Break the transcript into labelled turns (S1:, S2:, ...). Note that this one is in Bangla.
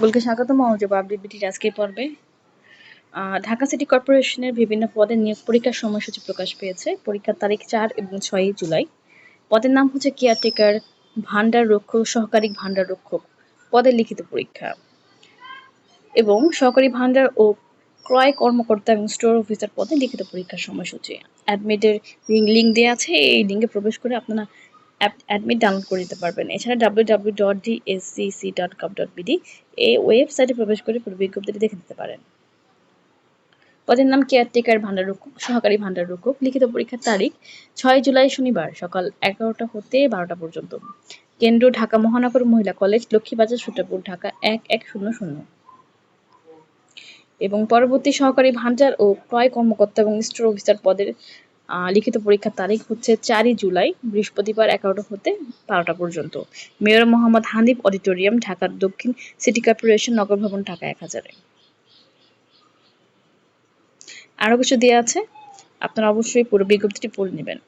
S1: সকলকে স্বাগতম। অজব আপডেট আজকের পর্বে ঢাকা সিটি কর্পোরেশনের বিভিন্ন পদে নিয়োগ পরীক্ষার সময়সূচি প্রকাশ পেয়েছে। পরীক্ষার তারিখ চার এবং ছয়ই জুলাই। পদের নাম হচ্ছে কেয়ারটেকার ভান্ডার রক্ষক, সহকারী ভান্ডার রক্ষক পদের লিখিত পরীক্ষা এবং সহকারী ভান্ডার ও ক্রয় কর্মকর্তা এবং স্টোর অফিসার পদে লিখিত পরীক্ষার সময়সূচি। অ্যাডমিটের লিঙ্ক দেওয়া আছে, এই লিঙ্কে প্রবেশ করে আপনারা অ্যাডমিট ডাউনলোড করে নিতে পারবেন। এছাড়া W W dot dot gov dot BD এই ওয়েবসাইটে প্রবেশ করে পুরো বিজ্ঞপ্তিটি দেখে নিতে পারেন। পদের নাম কেয়ারটেকার ভান্ডার রক্ষক সহকারী ভান্ডার রক্ষক লিখিত পরীক্ষার তারিখ ছয় জুলাই শনিবার সকাল এগারোটা হতে বারোটা পর্যন্ত। কেন্দ্র, ঢাকা মহানগর মহিলা কলেজ, লক্ষ্মীবাজার, সুটাপুর, ঢাকা এক এক শূন্য শূন্য। এবং পরবর্তী সহকারী ভান্ডার ও ক্রয় কর্মকর্তা এবং স্টোর অফিসার পদের লিখিত পরীক্ষার তারিখ হচ্ছে চারই জুলাই, বৃহস্পতিবার এগারোটা হতে বারোটা পর্যন্ত। মেয়র মোহাম্মদ হানিফ অডিটোরিয়াম, ঢাকার দক্ষিণ সিটি কর্পোরেশন, নগর ভবন, ঢাকা এক হাজারে। আরও কিছু দেওয়া আছে? আপনারা অবশ্যই পুরো বিজ্ঞপ্তিটি পড়ে নেবেন।